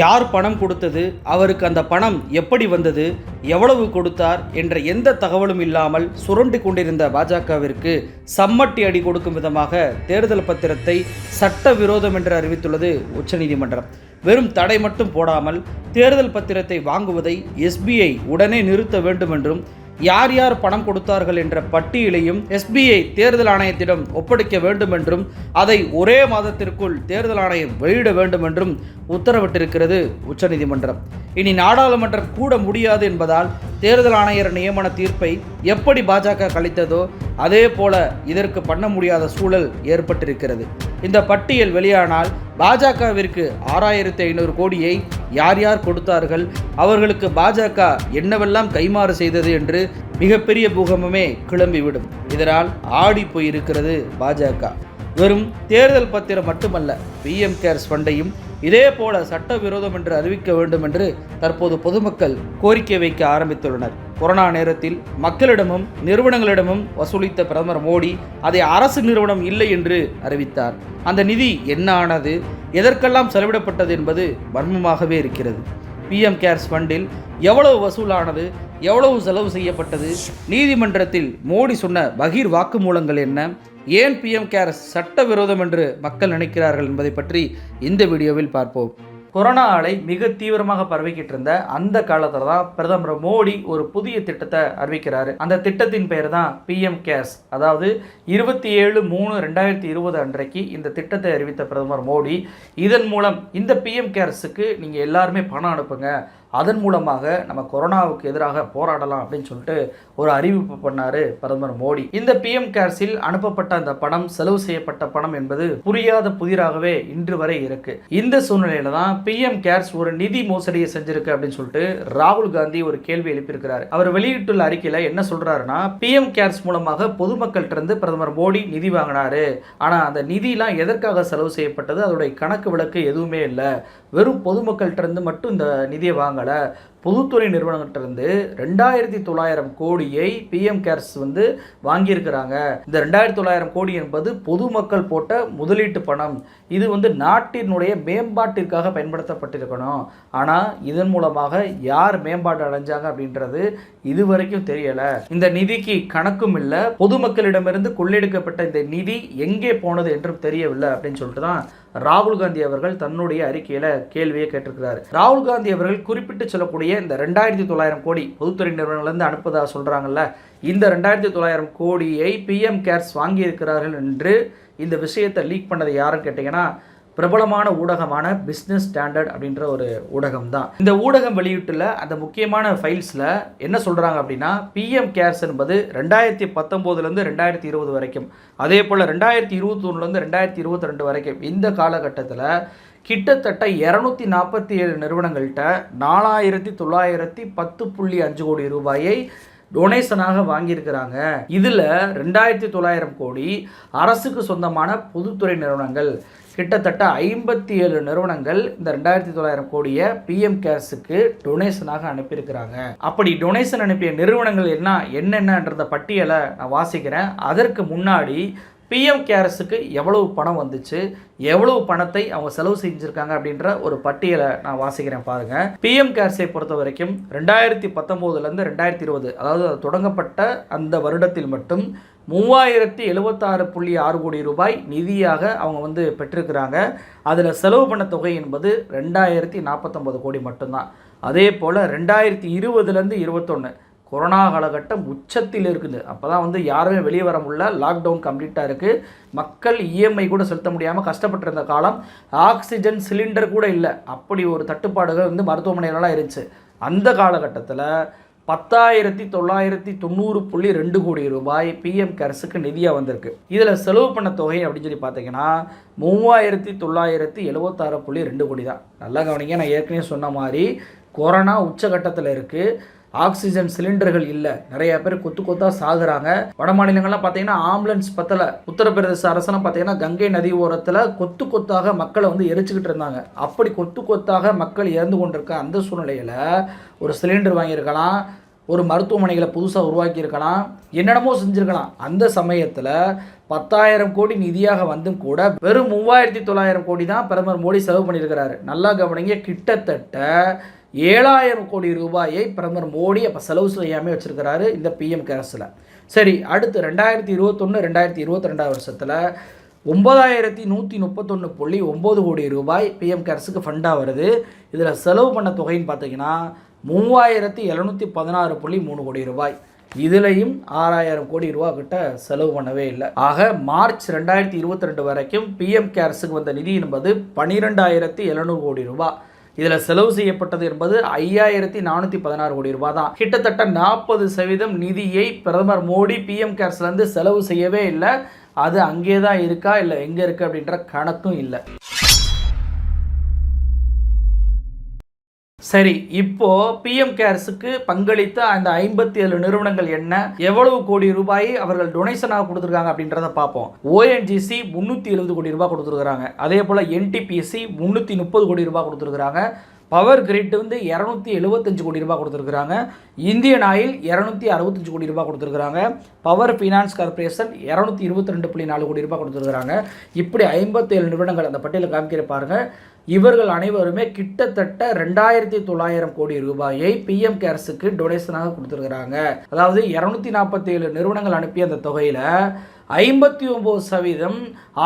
யார் பணம் கொடுத்தது? அவருக்கு அந்த பணம் எப்படி வந்தது? எவ்வளவு கொடுத்தார்? என்ற எந்த தகவலும் இல்லாமல் சுரண்டு கொண்டிருந்த பாஜகவிற்கு சம்மட்டி அடி கொடுக்கும் விதமாக தேர்தல் பத்திரத்தை சட்டவிரோதம் என்று அறிவித்துள்ளது உச்சநீதிமன்றம். வெறும் தடை மட்டும் போடாமல் தேர்தல் பத்திரத்தை வாங்குவதை எஸ்பிஐ உடனே நிறுத்த வேண்டும் என்றும் யார் யார் பணம் கொடுத்தார்கள் என்ற பட்டியலையும் எஸ்பிஐ தேர்தல் ஆணையத்திடம் ஒப்படைக்க வேண்டும் என்றும் அதை ஒரே மாதத்திற்குள் தேர்தல் ஆணையம் வெளியிட வேண்டும் என்றும் உத்தரவிட்டிருக்கிறது உச்சநீதிமன்றம். இனி நாடாளுமன்றம் கூட முடியாது என்பதால் தேர்தல் ஆணையர் நியமன தீர்ப்பை எப்படி பாஜக கழித்ததோ அதே போல இதற்கு பண்ண முடியாத சூழல் ஏற்பட்டிருக்கிறது. இந்த பட்டியல் வெளியானால் பாஜகவிற்கு ஆறாயிரத்தி ஐநூறு கோடியை யார் யார் கொடுத்தார்கள்? அவர்களுக்கு பாஜக என்னவெல்லாம் கைமாறு செய்தது என்று மிகப்பெரிய பூகம்பமே கிளம்பிவிடும். இதனால் ஆடி போயிருக்கிறது பாஜக. வெறும் தேர்தல் பத்திரம் மட்டுமல்ல பிஎம் கேர்ஸ் ஃபண்டையும் இதே போல சட்டவிரோதம் என்று அறிவிக்க வேண்டும் என்று தற்போது பொதுமக்கள் கோரிக்கை வைக்க ஆரம்பித்துள்ளனர். கொரோனா நேரத்தில் மக்களிடமும் நிறுவனங்களிடமும் வசூலித்த பிரதமர் மோடி அதை அரசு நிறுவனம் இல்லை என்று அறிவித்தார். அந்த நிதி என்ன ஆனது எதற்கெல்லாம் செலவிடப்பட்டது என்பது மர்மமாகவே இருக்கிறது. பிஎம் கேர்ஸ் ஃபண்டில் எவ்வளவு வசூலானது? எவ்வளவு செலவு செய்யப்பட்டது? நீதிமன்றத்தில் மோடி சொன்ன பகீர் வாக்குமூலங்கள் என்ன? ஏன் பிஎம் கேர்ஸ் சட்டவிரோதம் என்று மக்கள் நினைக்கிறார்கள் என்பதை பற்றி இந்த வீடியோவில் பார்ப்போம். கொரோனா அலை மிக தீவிரமாக பரவிக்கிட்டு இருந்த அந்த காலத்தில் தான் பிரதமர் மோடி ஒரு புதிய திட்டத்தை அறிவிக்கிறாரு. அந்த திட்டத்தின் பெயர் தான் பிஎம் கேர்ஸ். அதாவது இருபத்தி ஏழு மூணு ரெண்டாயிரத்தி இருபது அன்றைக்கு இந்த திட்டத்தை அறிவித்த பிரதமர் மோடி. இதன் மூலம் இந்த பிஎம் கேர்ஸுக்கு நீங்கள் எல்லாருமே பணம் அனுப்புங்க. அதன் மூலமாக நம்ம கொரோனாவுக்கு எதிராக போராடலாம் அப்படின்னு சொல்லிட்டு ஒரு அறிவிப்பு பண்ணார் பிரதமர் மோடி. இந்த பிஎம் கேர்ஸில் அனுப்பப்பட்ட அந்த பணம் செலவு செய்யப்பட்ட பணம் என்பது புரியாத புதிராகவே இன்று வரை இருக்கு. இந்த சூழ்நிலையில தான் பிஎம் கேர்ஸ் ஒரு நிதி மோசடியை செஞ்சிருக்கு அப்படின்னு சொல்லிட்டு ராகுல் காந்தி ஒரு கேள்வி எழுப்பியிருக்கிறார். அவர் வெளியிட்டுள்ள அறிக்கையில் என்ன சொல்றாருன்னா பிஎம் கேர்ஸ் மூலமாக பொதுமக்கள்கிட்ட இருந்து பிரதமர் மோடி நிதி வாங்கினாரு. ஆனால் அந்த நிதியெலாம் எதற்காக செலவு செய்யப்பட்டது? அதோடைய கணக்கு விளக்கு எதுவுமே இல்லை. வெறும் பொதுமக்கள்கிட்டருந்து மட்டும் இந்த நிதியை வாங்கலை. பொதுத்துறை நிறுவனத்திலிருந்து ரெண்டாயிரத்தி தொள்ளாயிரம் கோடியை பிஎம் கேர்ஸ் வந்து வாங்கியிருக்கிறாங்க. இந்த ரெண்டாயிரத்தி தொள்ளாயிரம் கோடி என்பது பொதுமக்கள் போட்ட முதலீட்டு பணம். இது வந்து நாட்டினுடைய மேம்பாட்டிற்காக பயன்படுத்தப்பட்டிருக்கணும். ஆனால் இதன் மூலமாக யார் மேம்பாடு அடைஞ்சாங்க அப்படின்றது இதுவரைக்கும் தெரியலை. இந்த நிதிக்கு கணக்கும் இல்லை. பொதுமக்களிடமிருந்து கொள்ளையெடுக்கப்பட்ட இந்த நிதி எங்கே போனது என்றும் தெரியவில்லை அப்படின்னு சொல்லிட்டு தான் ராகுல் காந்தி அவர்கள் தன்னுடைய அறிக்கையில கேள்வியை கேட்டிருக்கிறார். ராகுல் காந்தி அவர்கள் குறிப்பிட்டு சொல்லக்கூடிய இந்த ரெண்டாயிரத்தி தொள்ளாயிரம் கோடி பொதுத்துறை நிறுவனங்கள்லேருந்து அனுப்புதா சொல்றாங்கல்ல இந்த ரெண்டாயிரத்தி தொள்ளாயிரம் கோடியை பிஎம் கேர்ஸ் வாங்கியிருக்கிறார்கள் என்று இந்த விஷயத்தை லீக் பண்ணது யாருன்னு கேட்டிங்கன்னா பிரபலமான ஊடகமான பிஸ்னஸ் ஸ்டாண்டர்ட் அப்படின்ற ஒரு ஊடகம் தான் இந்த ஊடகம் வெளியிட்டுள்ள அந்த முக்கியமான ஃபைல்ஸில் என்ன சொல்கிறாங்க அப்படின்னா பிஎம் கேர்ஸ் என்பது ரெண்டாயிரத்தி பத்தொம்போதுலேருந்து ரெண்டாயிரத்தி இருபது வரைக்கும் அதே போல் ரெண்டாயிரத்தி இருபத்தொன்னுலேருந்து ரெண்டாயிரத்தி இருபத்தி ரெண்டு வரைக்கும் இந்த காலகட்டத்தில் கிட்டத்தட்ட இரநூத்தி நாற்பத்தி ஏழு நிறுவனங்கள்கிட்ட நாலாயிரத்தி தொள்ளாயிரத்தி பத்து புள்ளி அஞ்சு கோடி ரூபாயை டொனேஷனாக வாங்கியிருக்கிறாங்க. இதில் ரெண்டாயிரத்தி தொள்ளாயிரம் கோடி அரசுக்கு சொந்தமான பொதுத்துறை நிறுவனங்கள். கிட்டத்தட்ட ஐம்பத்தி ஏழு நிறுவனங்கள் இந்த ரெண்டாயிரத்தி தொள்ளாயிரம் கோடியை பிஎம் கேர்ஸுக்கு டொனேஷனாக அனுப்பியிருக்கிறாங்க. அப்படி டொனேஷன் அனுப்பிய நிறுவனங்கள் என்ன என்னென்னன்றத பட்டியலை நான் வாசிக்கிறேன். அதற்கு முன்னாடி பிஎம் கேர்ஸுக்கு எவ்வளவு பணம் வந்துச்சு? எவ்வளவு பணத்தை அவங்க செலவு செஞ்சுருக்காங்க அப்படின்ற ஒரு பட்டியலை நான் வாசிக்கிறேன் பாருங்கள் பிஎம் கேர்ஸை பொறுத்த வரைக்கும் ரெண்டாயிரத்தி பத்தொம்போதுலேருந்து ரெண்டாயிரத்தி இருபது அதாவது அது தொடங்கப்பட்ட அந்த வருடத்தில் மட்டும் மூவாயிரத்தி எழுபத்தாறு புள்ளி ஆறு கோடி ரூபாய் நிதியாக அவங்க வந்து பெற்றிருக்கிறாங்க. அதில் செலவு பண்ண தொகை என்பது ரெண்டாயிரத்தி நாற்பத்தொம்பது கோடி மட்டும்தான். அதே போல் ரெண்டாயிரத்தி இருபதுலேருந்து இருபத்தொன்று கொரோனா காலகட்டம் உச்சத்தில் இருக்குது. அப்போ தான் வந்து யாருமே வெளியே வர முடியல. லாக்டவுன் கம்ப்ளீட்டாக இருக்குது மக்கள் இஎம்ஐ கூட செலுத்த முடியாமல் கஷ்டப்பட்டிருந்த காலம். ஆக்சிஜன் சிலிண்டர் கூட இல்லை. அப்படி ஒரு தட்டுப்பாடுகள் வந்து மருத்துவமனைகளெலாம் இருந்துச்சு. அந்த காலகட்டத்தில் பத்தாயிரத்தி தொள்ளாயிரத்தி தொண்ணூறு புள்ளி ரெண்டு கோடி ரூபாய் பிஎம் கேர்ஸுக்கு நிதியாக வந்திருக்கு. இதில் செலவு பண்ண தொகை அப்படின்னு சொல்லி பார்த்தீங்கன்னா மூவாயிரத்தி தொள்ளாயிரத்தி எழுபத்தாறு புள்ளி ரெண்டு கோடி தான். நல்லா கவனிங்க. நான் ஏற்கனவே சொன்ன மாதிரி கொரோனா உச்சகட்டத்தில் இருக்குது ஆக்சிஜன் சிலிண்டர்கள் இல்லை. நிறைய பேர் கொத்து கொத்தா சாகுறாங்க. வட மாநிலங்கள்லாம் பார்த்தீங்கன்னா ஆம்புலன்ஸ் பத்தல. உத்தரப்பிரதேச அரசெல்லாம் பார்த்தீங்கன்னா கங்கை நதி ஓரத்தில் கொத்து கொத்தாக மக்களை வந்து எரிச்சுக்கிட்டு இருந்தாங்க. அப்படி கொத்து கொத்தாக மக்கள் இறந்து கொண்டிருக்க அந்த சூழ்நிலையில் ஒரு சிலிண்டர் வாங்கியிருக்கலாம். ஒரு மருத்துவமனைகளை புதுசாக உருவாக்கியிருக்கலாம். என்னென்னமோ செஞ்சுருக்கலாம். அந்த சமயத்தில் பத்தாயிரம் கோடி நிதியாக வந்தும் கூட வெறும் மூவாயிரத்தி தொள்ளாயிரம் கோடி தான் பிரதமர் மோடி செலவு பண்ணியிருக்கிறாரு. நல்லா கவனிங்க கிட்டத்தட்ட ஏழாயிரம் கோடி ரூபாயை பிரதமர் மோடி அப்போ செலவு செய்யாமல் வச்சுருக்கிறாரு இந்த பிஎம் கேர்ஸில் சரி அடுத்து ரெண்டாயிரத்தி இருபத்தொன்று ரெண்டாயிரத்தி இருபத்தி ரெண்டாவது வருஷத்தில் ஒம்பதாயிரத்தி நூற்றி முப்பத்தொன்று புள்ளி ஒம்பது கோடி ரூபாய் பிஎம் கேர்ஸுக்கு ஃபண்டாக வருது. இதில் செலவு பண்ண தொகைன்னு பார்த்தீங்கன்னா மூவாயிரத்தி எழுநூற்றி பதினாறு புள்ளி மூணு கோடி ரூபாய். இதுலேயும் ஆறாயிரம் கோடி ரூபா கிட்ட செலவு பண்ணவே இல்லை. ஆக மார்ச் ரெண்டாயிரத்தி இருபத்தி ரெண்டு வரைக்கும் பிஎம் கேர்ஸுக்கு வந்த நிதி என்பது பன்னிரெண்டாயிரத்தி எழுநூறு கோடி ரூபாய் இதில் செலவு செய்யப்பட்டது என்பது ஐயாயிரத்தி நானூற்றி பதினாறு கோடி ரூபாய் தான் கிட்டத்தட்ட நாற்பது சதவீதம் நிதியை பிரதமர் மோடி பிஎம் கேர்ஸ்லேருந்து செலவு செய்யவே இல்லை. அது அங்கே தான் இருக்கா இல்லை எங்கே இருக்குது அப்படின்ற கணக்கும் இல்லை. சரி இப்போ பிஎம் கேர்ஸுக்கு பங்களித்த அந்த ஐம்பத்தி ஏழு நிறுவனங்கள் என்ன? எவ்வளவு கோடி ரூபாய் அவர்கள் டொனேஷனாக கொடுத்துருக்காங்க அப்படின்றத பார்ப்போம். ஓஎன்ஜிசி முந்நூற்றி எழுபது கோடி ரூபாய் கொடுத்துருக்குறாங்க. அதே போல் என்டிபிஎஸ்சி முந்நூற்றி முப்பது கோடி ரூபாய் கொடுத்துருக்குறாங்க. பவர் கிரிட் வந்து இரநூத்தி எழுபத்தஞ்சு கோடி ரூபாய் கொடுத்துருக்குறாங்க. இந்தியன் ஆயில் இரநூத்தி அறுபத்தஞ்சு கோடி ரூபாய் கொடுத்துருக்குறாங்க. பவர் ஃபினான்ஸ் கார்பரேஷன் இரநூத்தி இருபத்தி ரெண்டு புள்ளி நாலு கோடி ரூபாய் கொடுத்துருக்குறாங்க. இப்படி ஐம்பத்தேழு நிறுவனங்கள் அந்த பட்டியலில் காமிக்கிற பாருங்க. இவர்கள் அனைவருமே கிட்டத்தட்ட ரெண்டாயிரத்தி தொள்ளாயிரம் கோடி ரூபாயை பிஎம் கேர்ஸுக்கு டொனேஷனாக கொடுத்துருக்குறாங்க. அதாவது இரநூத்தி நாற்பத்தி ஏழு நிறுவனங்கள் அனுப்பிய அந்த தொகையில் ஐம்பத்தி ஒம்பது சதவீதம்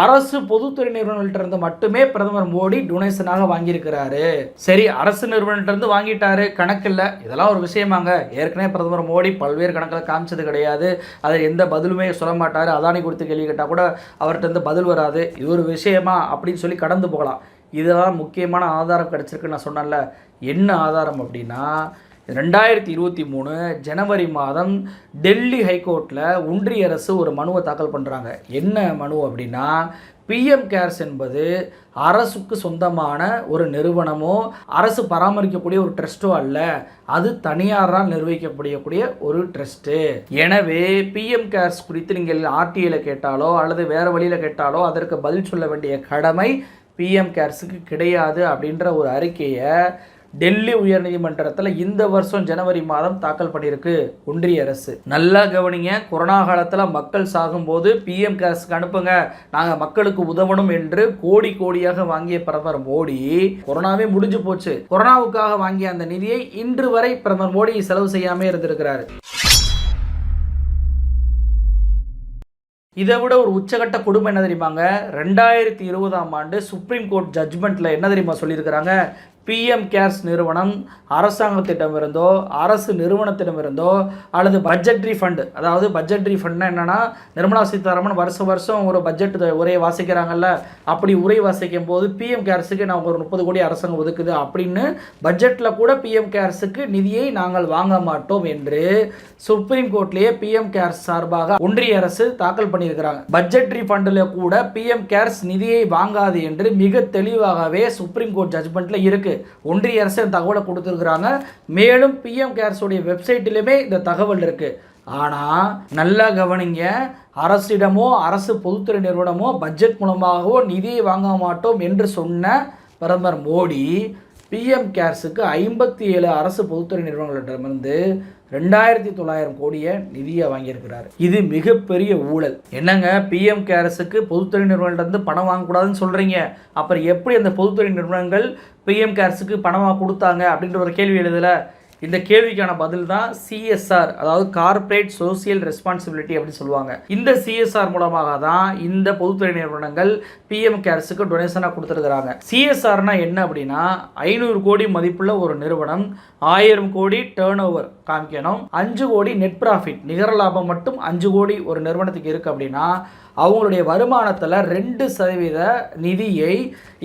அரசு பொதுத்துறை நிறுவனங்கள்ட்ட இருந்து மட்டுமே பிரதமர் மோடி டொனேஷனாக வாங்கியிருக்கிறாரு. சரி அரசு நிறுவனங்கள்ட்ட இருந்து வாங்கிட்டாரு கணக்கில்லை இதெல்லாம் ஒரு விஷயமாங்க. ஏற்கனவே பிரதமர் மோடி பல்வேறு கணக்கில் காமிச்சது கிடையாது. அதை எந்த பதிலுமே சொல்ல மாட்டார். அதானி கொடுத்து கேள்வி கேட்டால் கூட அவர்கிட்ட இருந்து பதில் வராது. இது ஒரு விஷயமா அப்படின்னு சொல்லி கடந்து போகலாம். இதெல்லாம் முக்கியமான ஆதாரம் கிடச்சிருக்குன்னு நான் சொன்னேன்ல. என்ன ஆதாரம் அப்படின்னா ரெண்டாயிரத்தி இருபத்தி மூணு ஜனவரி மாதம் டெல்லி ஹைகோர்ட்டில் ஒன்றிய அரசு ஒரு மனுவை தாக்கல் பண்ணுறாங்க என்ன மனு அப்படின்னா பிஎம் கேர்ஸ் என்பது அரசுக்கு சொந்தமான ஒரு நிறுவனமோ அரசு பராமரிக்கக்கூடிய ஒரு ட்ரஸ்ட்டோ அல்ல. அது தனியாரால் நிர்வகிக்கப்படக்கூடிய ஒரு ட்ரஸ்ட்டு. எனவே பிஎம் கேர்ஸ் குறித்து நீங்கள் ஆர்டிஐயில் கேட்டாலோ அல்லது வேறு வழியில் கேட்டாலோ அதற்கு பதில் சொல்ல வேண்டிய கடமை பிஎம் கேர்ஸுக்கு கிடையாது அப்படின்ற ஒரு அறிக்கையை டெல்லி உயர்நீதிமன்றத்தில் இந்த வருஷம் ஜனவரி மாதம் தாக்கல் பண்ணியிருக்கு ஒன்றிய அரசு. நல்லா கவனிங்க கொரோனா காலத்தில் மக்கள் சாகும்போது பிஎம் கேர்ஸுக்கு அனுப்புங்க நாங்கள் மக்களுக்கு உதவணும் என்று கோடி கோடியாக வாங்கிய பிரதமர் மோடி கொரோனாவே முடிஞ்சு போச்சு. கொரோனாவுக்காக வாங்கிய அந்த நிதியை இன்று வரை பிரதமர் மோடி செலவு செய்யாமல் இருந்திருக்கிறாரு. இதை விட ஒரு உச்சகட்ட கொடுமை என்ன தெரியுமாங்க? ரெண்டாயிரத்தி இருபதாம் ஆண்டு சுப்ரீம் கோர்ட் ஜட்ஜ்மெண்ட்டில் என்ன தெரியுமா சொல்லியிருக்கிறாங்க? பிஎம் கேர்ஸ் நிறுவனம் அரசாங்கத்திடமிருந்தோ அரசு நிறுவனத்திடமிருந்தோ அல்லது பட்ஜெட்ரி ஃபண்டு அதாவது பட்ஜெட்ரி ஃபண்ட்னா என்னென்னா நிர்மலா சீதாராமன் வருஷம் வருஷம் ஒரு பட்ஜெட் உரையை வாசிக்கிறாங்கல்ல அப்படி உரை வாசிக்கும் போது பிஎம் கேர்ஸுக்கு நான் ஒரு முப்பது கோடி அரசாங்கம் ஒதுக்குது அப்படின்னு பட்ஜெட்டில் கூட பிஎம் கேர்ஸுக்கு நிதியை நாங்கள் வாங்க மாட்டோம் என்று சுப்ரீம் கோர்ட்லேயே பிஎம் கேர்ஸ் சார்பாக ஒன்றிய அரசு தாக்கல் பண்ணியிருக்கிறாங்க. பட்ஜெட்ரி ஃபண்டில் கூட பிஎம் கேர்ஸ் நிதியை வாங்காது என்று மிக தெளிவாகவே சுப்ரீம் கோர்ட் ஜட்ஜ்மெண்ட்டில் இருக்குது ஒன்றிய அரசு இந்த தகவலை கொடுத்துருக்குறாங்க. மேலும் பிஎம் கேர்ஸுடைய வெப்சைட்டிலுமே இந்த தகவல் இருக்குது ஆனால் நல்லா கவனிங்க. அரசிடமோ அரசு பொதுத்துறை நிறுவனமோ பட்ஜெட் மூலமாகவோ நிதியை வாங்க மாட்டோம் என்று சொன்ன பிரதமர் மோடி பிஎம் கேர்ஸுக்கு ஐம்பத்தி ஏழு அரசு பொதுத்துறை நிறுவனங்களிடமிருந்து ரெண்டாயிரத்தி தொள்ளாயிரம் கோடியை நிதியை வாங்கியிருக்கிறார். இது மிகப்பெரிய ஊழல். என்னங்க? பிஎம் கேர்ஸுக்கு பொதுத்துறை நிறுவனத்திலிருந்து பணம் வாங்கக்கூடாதுன்னு சொல்கிறீங்க அப்புறம் எப்படி அந்த பொதுத்துறை நிறுவனங்கள் பிஎம் கேர்ஸுக்கு பணமாக கொடுத்தாங்க அப்படின்ற ஒரு கேள்வி எழுதலை. இந்த கேள்விக்கான பதில் தான் சிஎஸ்ஆர் அதாவது கார்ப்பரேட் சோசியல் ரெஸ்பான்சிபிலிட்டி அப்படின்னு சொல்லுவாங்க. இந்த சிஎஸ்ஆர் மூலமாக தான் இந்த பொதுத்துறை நிறுவனங்கள் பிஎம் கேர்ஸுக்கு டொனேஷனாக கொடுத்துருக்குறாங்க. சிஎஸ்ஆர்னா என்ன அப்படின்னா ஐநூறு கோடி மதிப்புள்ள ஒரு நிறுவனம் ஆயிரம் கோடி டேர்ன் ஓவர் காமிக்கணும். அஞ்சு கோடி நெட் ப்ராஃபிட் நிகர லாபம் மட்டும் அஞ்சு கோடி ஒரு நிறுவனத்துக்கு இருக்குது அப்படின்னா அவங்களுடைய வருமானத்தில் ரெண்டு சதவீத நிதியை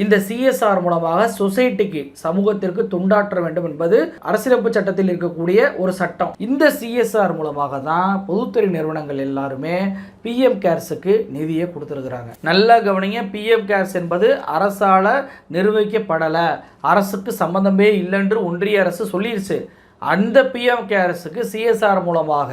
இந்த சிஎஸ்ஆர் மூலமாக சொசைட்டிக்கு சமூகத்திற்கு துண்டாற்ற வேண்டும் என்பது அரசியலமைப்பு சட்டத்தில் இருக்கக்கூடிய ஒரு சட்டம். இந்த சிஎஸ்ஆர் மூலமாக தான் பொதுத்துறை நிறுவனங்கள் எல்லாருமே பிஎம் கேர்ஸுக்கு நிதியை கொடுத்துருக்குறாங்க. நல்லா கவனிங்க பிஎம் கேர்ஸ் என்பது அரசால் நிர்வகிக்கப்படலை. அரசுக்கு சம்பந்தமே இல்லைன்று ஒன்றிய அரசு சொல்லிடுச்சு அந்த பிஎம் கேர்ஸுக்கு சிஎஸ்ஆர் மூலமாக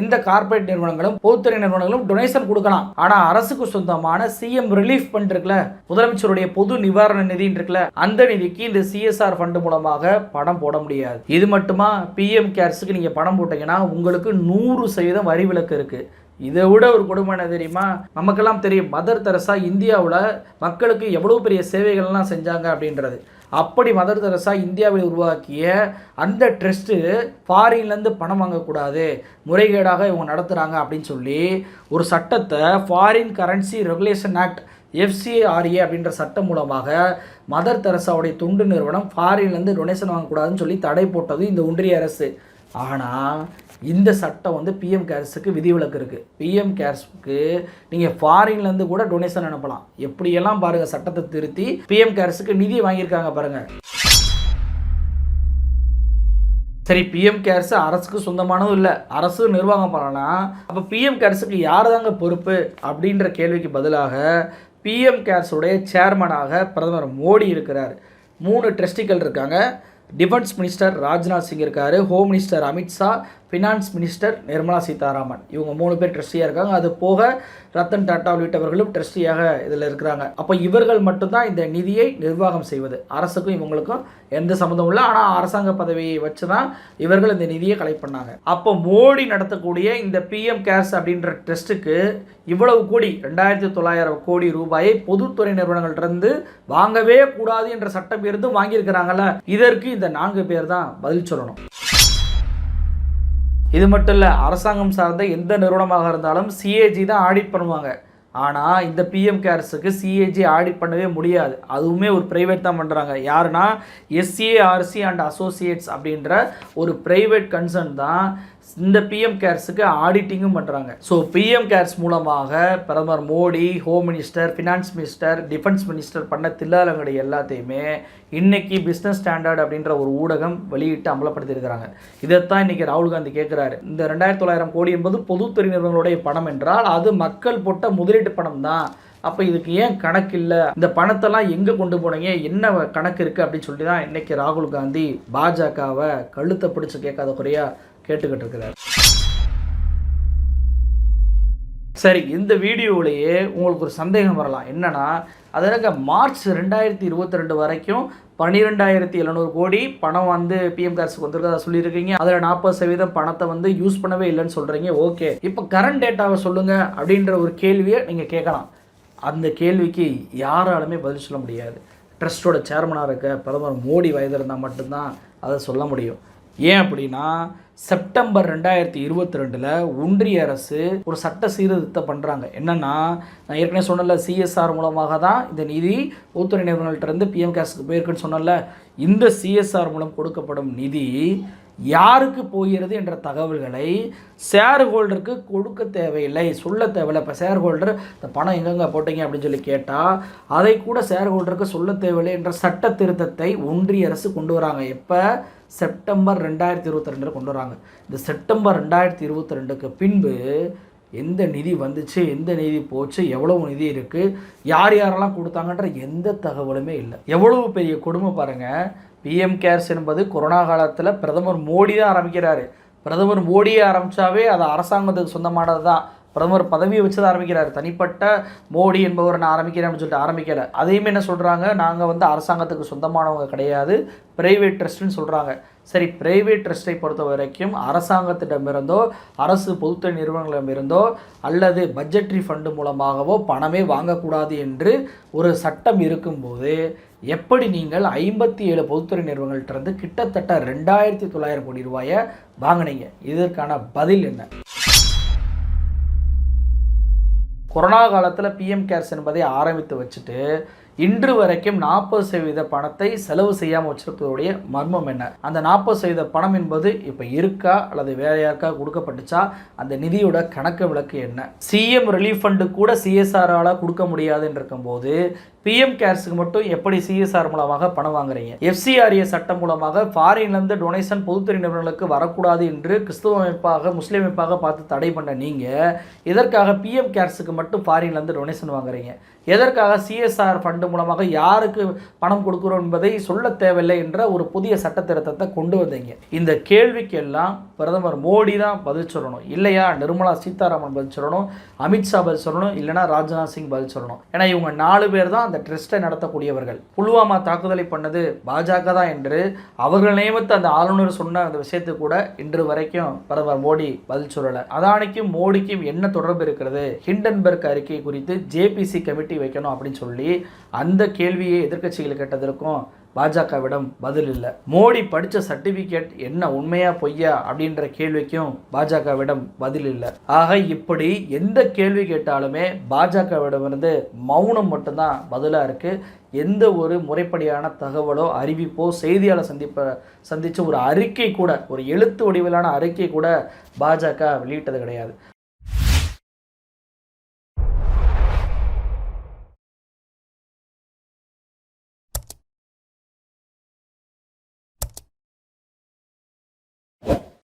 இந்த கார்ப்பரேட் நிறுவனங்களும் பொதுத்துறை நிறுவனங்களும் டொனேஷன் கொடுக்கலாம். ஆனால் அரசுக்கு சொந்தமான சிஎம் ரிலீஃப் ஃபண்ட் இருக்குல்ல முதலமைச்சருடைய பொது நிவாரண நிதின்னு இருக்குல்ல அந்த நிதிக்கு இந்த சிஎஸ்ஆர் ஃபண்ட் மூலமாக பணம் போட முடியாது. இது மட்டுமா? பிஎம் கேர்ஸுக்கு நீங்கள் பணம் போட்டீங்கன்னா உங்களுக்கு நூறு சதவீதம் வரி விலக்கு இருக்குது இதை விட ஒரு கொடுமை என்ன தெரியுமா? நமக்கெல்லாம் தெரியும் மதர் தெரசா இந்தியாவில் மக்களுக்கு எவ்வளோ பெரிய சேவைகள்லாம் செஞ்சாங்க அப்படின்றது. அப்படி மதர் தெரசா இந்தியாவை உருவாக்கிய அந்த ட்ரஸ்ட்டு ஃபாரின்லேருந்து பணம் வாங்கக்கூடாது முறைகேடாக இவங்க நடத்துகிறாங்க அப்படின்னு சொல்லி ஒரு சட்டத்தை foreign currency regulation act FCRA அப்படின்ற சட்டம் மூலமாக மதர் தெரசாவுடைய தொண்டு நிறுவனம் ஃபாரின்லேருந்து டொனேஷன் வாங்கக்கூடாதுன்னு சொல்லி தடை போட்டது இந்த ஒன்றிய அரசு. ஆனால் இந்த சட்டம் வந்து பிஎம் கேர்ஸுக்கு விதிவிலக்கு இருக்குது பிஎம் கேர்ஸுக்கு நீங்கள் ஃபாரின்லேருந்து கூட டொனேஷன் அனுப்பலாம். எப்படியெல்லாம் பாருங்கள் சட்டத்தை திருத்தி பிஎம் கேர்ஸுக்கு நிதி வாங்கியிருக்காங்க பாருங்கள் சரி பிஎம் கேர்ஸ் அரசுக்கு சொந்தமானதும் இல்லை. அரசு நிர்வாகம் பண்ணலாம் அப்போ பிஎம் கேர்ஸுக்கு யார் தாங்க பொறுப்பு அப்படின்ற கேள்விக்கு பதிலாக பிஎம் கேர்ஸுடைய சேர்மனாக பிரதமர் மோடி இருக்கிறார். மூணு ட்ரஸ்டிகள் இருக்காங்க. டிஃபென்ஸ் மினிஸ்டர் ராஜ்நாத் சிங் இருக்கார். Home minister Amit Shah finance minister Nirmala Sitharaman இவங்க மூணு பேர் ட்ரஸ்டியாக இருக்காங்க. அது போக ரத்தன் டாட்டா உள்ளிட்டவர்களும் ட்ரஸ்டியாக இதில் இருக்கிறாங்க. அப்போ இவர்கள் மட்டும்தான் இந்த நிதியை நிர்வாகம் செய்வது. அரசுக்கும் இவங்களுக்கும் எந்த சம்மந்தமும் இல்லை. ஆனால் அரசாங்க பதவியை வச்சு தான் இவர்கள் இந்த நிதியை கலெக்ட் பண்ணாங்க. அப்போ மோடி நடத்தக்கூடிய இந்த பிஎம் கேர்ஸ் அப்படின்ற ட்ரஸ்ட்டுக்கு இவ்வளவு கோடி ரெண்டாயிரத்தி தொள்ளாயிரம் கோடி ரூபாயை பொதுத்துறை நிறுவனங்கள்டிருந்து வாங்கவே கூடாது என்ற சட்டம் இருந்தும் வாங்கியிருக்கிறாங்கல்ல. இதற்கு இந்த நான்கு பேர் தான் பதில் சொல்லணும். இது மட்டும் இல்லை அரசாங்கம் சார்ந்த எந்த நிறுவனமாக இருந்தாலும் சிஏஜி தான் ஆடிட் பண்ணுவாங்க. ஆனால் இந்த பிஎம் கேர்ஸுக்கு சிஏஜி ஆடிட் பண்ணவே முடியாது. அதுவுமே ஒரு ப்ரைவேட் தான் பண்ணுறாங்க யாருன்னா எஸ்சிஏஆர்சி அண்ட் அசோசியேட்ஸ் அப்படின்ற ஒரு ப்ரைவேட் கன்சர்ன் தான் இந்த பிஎம் கேர்ஸுக்கு ஆடிட்டிங்கும் பண்ணுறாங்க ஸோ பிஎம் கேர்ஸ் மூலமாக பிரதமர் Modi home minister finance minister defence minister பண்ண தில்லாலங்கடை எல்லாத்தையுமே இன்னைக்கு பிஸ்னஸ் ஸ்டாண்டர்ட் அப்படின்ற ஒரு ஊடகம் வெளியிட்டு அமலப்படுத்தியிருக்கிறாங்க இதைத்தான் இன்னைக்கு ராகுல் காந்தி கேட்குறாரு. இந்த ரெண்டாயிரத்தி தொள்ளாயிரம் கோடி என்பது பொதுத்துறை நிறுவனங்களுடைய பணம் என்றால் அது மக்கள் போட்ட முதலீட்டு பணம் தான். அப்போ இதுக்கு ஏன் கணக்கு இல்லை? இந்த பணத்தெல்லாம் எங்கே கொண்டு போனீங்க? என்ன கணக்கு இருக்குது அப்படின்னு சொல்லி தான் இன்றைக்கி ராகுல் காந்தி பாஜகவை கழுத்தை பிடிச்சி கேட்காத குறையா கேட்டுக்கிட்டு இருக்கிறார் சரி இந்த வீடியோவிலேயே உங்களுக்கு ஒரு சந்தேகம் வரலாம். என்னென்னா அதற்கு மார்ச் ரெண்டாயிரத்தி இருபத்தி ரெண்டு வரைக்கும் பன்னிரெண்டாயிரத்தி எழுநூறு கோடி பணம் வந்து பிஎம் கார்ஸுக்கு வந்திருக்கதா சொல்லியிருக்கீங்க. அதில் நாற்பது சதவீதம் பணத்தை வந்து யூஸ் பண்ணவே இல்லைன்னு சொல்கிறீங்க ஓகே. இப்போ கரண்ட் டேட்டாவை சொல்லுங்கள் அப்படின்ற ஒரு கேள்வியை நீங்கள் கேட்கலாம். அந்த கேள்விக்கு யாராலுமே பதில் சொல்ல முடியாது. ட்ரஸ்ட்டோட சேர்மனாக இருக்க பிரதமர் மோடி வயது இருந்தால் மட்டும்தான் அதை சொல்ல முடியும். ஏன் அப்படின்னா செப்டம்பர் ரெண்டாயிரத்தி இருபத்தி ரெண்டில் ஒன்றிய அரசு ஒரு சட்ட சீர்திருத்தம் பண்ணுறாங்க என்னென்னா நான் ஏற்கனவே சொன்னல சிஎஸ்ஆர் மூலமாக தான் இந்த நிதி பொதுத்துறை நிறுவனங்கள்ட்ட பிஎம் கேஸுக்கு போயிருக்குன்னு சொன்னல இந்த சிஎஸ்ஆர் மூலம் கொடுக்கப்படும் நிதி யாருக்கு போகிறது என்ற தகவல்களை ஷேர் ஹோல்டருக்கு கொடுக்க தேவையில்லை. சொல்ல தேவையில்லை. இப்போ ஷேர் ஹோல்டர் இந்த பணம் எங்கெங்கே போட்டீங்க அப்படின்னு சொல்லி கேட்டால் அதை கூட ஷேர் ஹோல்டருக்கு சொல்ல தேவையில்லை என்ற சட்ட திருத்தத்தை ஒன்றிய அரசு கொண்டு வராங்க. எப்போ? செப்டம்பர் ரெண்டாயிரத்தி இருபத்தி ரெண்டில் கொண்டு வராங்க. இந்த செப்டம்பர் ரெண்டாயிரத்தி இருபத்தி ரெண்டுக்கு பின்பு எந்த நிதி வந்துச்சு எந்த நிதி போச்சு எவ்வளவு நிதி இருக்குது யார் யாரெல்லாம் கொடுத்தாங்கன்ற எந்த தகவலுமே இல்லை. எவ்வளவு பெரிய கொடுமை பாருங்கள் பிஎம் கேர்ஸ் என்பது கொரோனா காலத்தில் பிரதமர் மோடி தான் ஆரம்பிக்கிறாரு. பிரதமர் மோடியை ஆரம்பித்தாவே அது அரசாங்கத்துக்கு சொந்தமானது தான் பிரதமர் பதவியை வச்சு தான் ஆரம்பிக்கிறார். தனிப்பட்ட மோடி என்பவர் நான் ஆரம்பிக்கிறேன் அப்படின்னு சொல்லிட்டு ஆரம்பிக்கலை. அதையுமே என்ன சொல்கிறாங்க நாங்கள் வந்து அரசாங்கத்துக்கு சொந்தமானவங்க கிடையாது. பிரைவேட் ட்ரஸ்ட்டுன்னு சொல்கிறாங்க சரி பிரைவேட் ட்ரஸ்ட்டை பொறுத்த வரைக்கும் அரசாங்கத்திடமிருந்தோ அரசு பொதுத்துறை நிறுவனங்களிடமிருந்தோ அல்லது பட்ஜெட்ரி ஃபண்டு மூலமாகவோ பணமே வாங்கக்கூடாது என்று ஒரு சட்டம் இருக்கும்போது எப்படி நீங்கள் ஐம்பத்தி ஏழு பொதுத்துறை நிறுவனங்கள்ட்ட கிட்டத்தட்ட ரெண்டாயிரத்தி தொள்ளாயிரம் கோடி ரூபாயை வாங்கினீங்க? இதற்கான பதில் என்ன? கொரோனா காலத்தில் பிஎம் கேர்ஸ் என்பதை ஆரம்பித்து வச்சுட்டு இன்று வரைக்கும் நாற்பது சதவீத பணத்தை செலவு செய்யாமல் வச்சிருப்பதுடைய மர்மம் என்ன? அந்த நாற்பது சதவீத பணம் என்பது இப்போ இருக்கா? அல்லது வேற யாருக்கா கொடுக்கப்பட்டுச்சா? அந்த நிதியோட கணக்கு விளக்கு என்ன? சிஎம் ரிலீஃப் ஃபண்டு கூட சிஎஸ்ஆரால் கொடுக்க முடியாதுன்னு இருக்கும்போது பிஎம் கேர்ஸுக்கு மட்டும் எப்படி சிஎஸ்ஆர் மூலமாக பணம் வாங்குறீங்க? எஃப்சிஆர்ஏ சட்டம் மூலமாக ஃபாரின்லேருந்து டொனேஷன் பொதுத்துறை நிறுவனங்களுக்கு வரக்கூடாது என்று கிறிஸ்துவ அமைப்பாக முஸ்லீம் அமைப்பாக பார்த்து தடை பண்ண நீங்கள் எதற்காக பிஎம் கேர்ஸுக்கு மட்டும் ஃபாரின்லேருந்து டொனேஷன் வாங்குறீங்க? எதற்காக சிஎஸ்ஆர் ஃபண்டு ஃபண்டு மூலமாக யாருக்கு பணம் கொடுக்குறோம் என்பதை சொல்ல தேவையில்லை என்ற ஒரு புதிய சட்ட திருத்தத்தை கொண்டு வந்தீங்க. இந்த கேள்விக்கெல்லாம் பிரதமர் மோடி தான் பதில் சொல்லணும். இல்லையா? நிர்மலா சீதாராமன் பதில் சொல்லணும். அமித்ஷா பதில் சொல்லணும். இல்லைனா ராஜ்நாத் சிங் பதில் சொல்லணும். ஏன்னா இவங்க நாலு பேர் தான் அந்த ட்ரஸ்ட்டை நடத்தக்கூடியவர்கள். புல்வாமா தாக்குதலை பண்ணது பாஜக தான் என்று அவர்கள் நியமித்த அந்த ஆளுநர் சொன்ன அந்த விஷயத்தை கூட இன்று வரைக்கும் பிரதமர் மோடி பதில் சொல்லலை. அதானிக்கும் மோடிக்கும் என்ன தொடர்பு இருக்கிறது? ஹிண்டன்பர்க் அறிக்கை குறித்து ஜேபிசி கமிட்டி வைக்கணும் அப்படின்னு சொல்லி அந்த கேள்வியை எதிர்க்கட்சிகள் கேட்டதற்கும் பாஜகவிடம் பதில் இல்லை. மோடி படித்த சர்டிஃபிகேட் என்ன உண்மையா பொய்யா அப்படின்ற கேள்விக்கும் பாஜகவிடம் பதில் இல்லை. ஆக இப்படி எந்த கேள்வி கேட்டாலுமே பாஜகவிடமிருந்து மௌனம் மட்டும்தான் பதிலாக இருக்குது எந்த ஒரு முறைப்படியான தகவலோ அறிவிப்போ செய்தியாளர் சந்திப்ப சந்தித்த ஒரு அறிக்கை கூட ஒரு எழுத்து வடிவிலான அறிக்கை கூட பாஜக வெளியிட்டது கிடையாது.